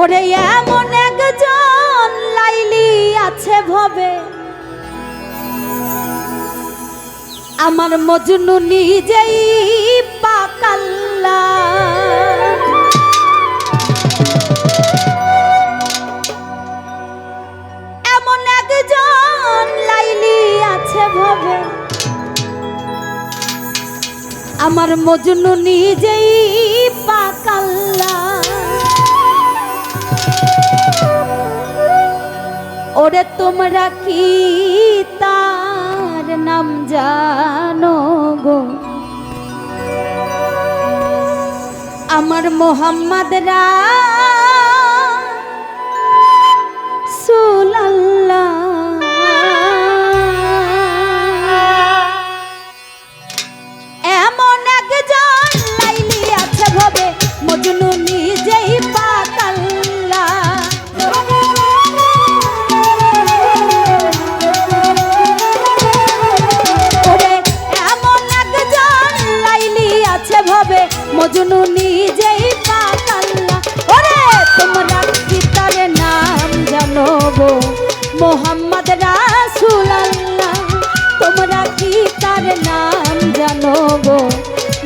ওরে এমন একজন লাইলি আছে ভবে। আমার মজনু নিজেই পাকাল্লা এমন একজন লাইলি আছে ভবে। আমার মজনু নিজেই ওরে তোমরা কি তার নাম জানো গো। আমার মোহাম্মদ এমন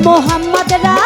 মোহাম্মদ রাসূল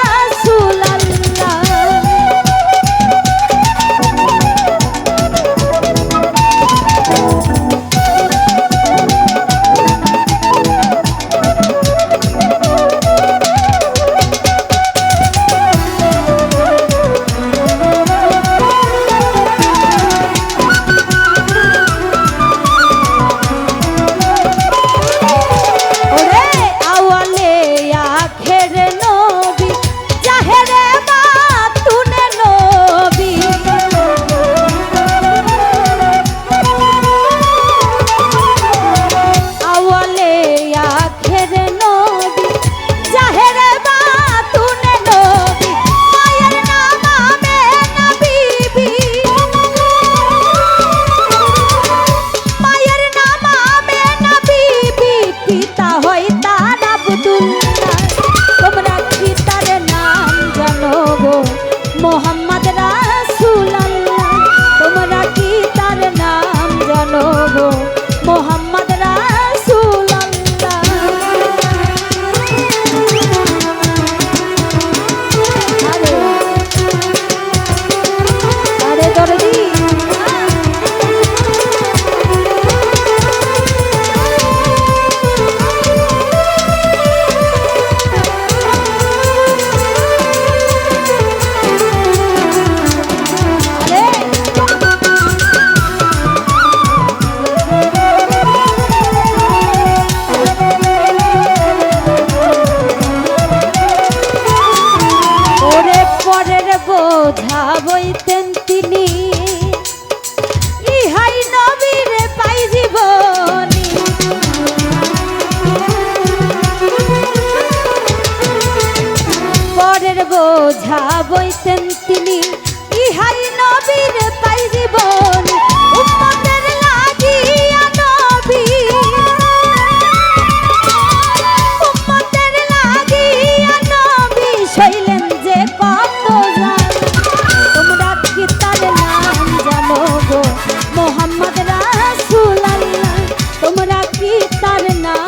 পাখি তার না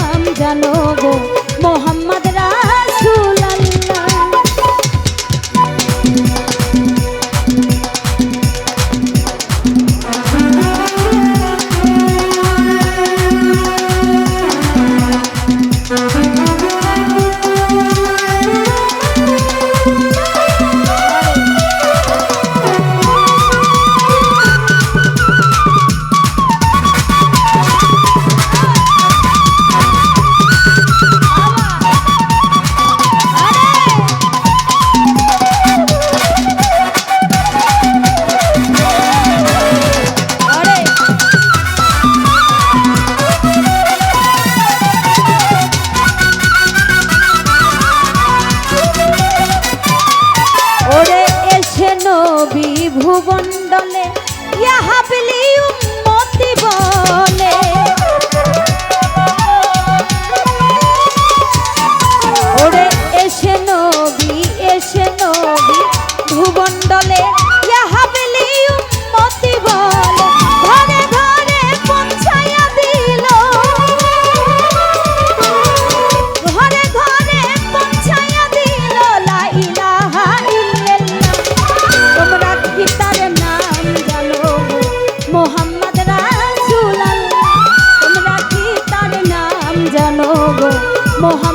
Mohammed.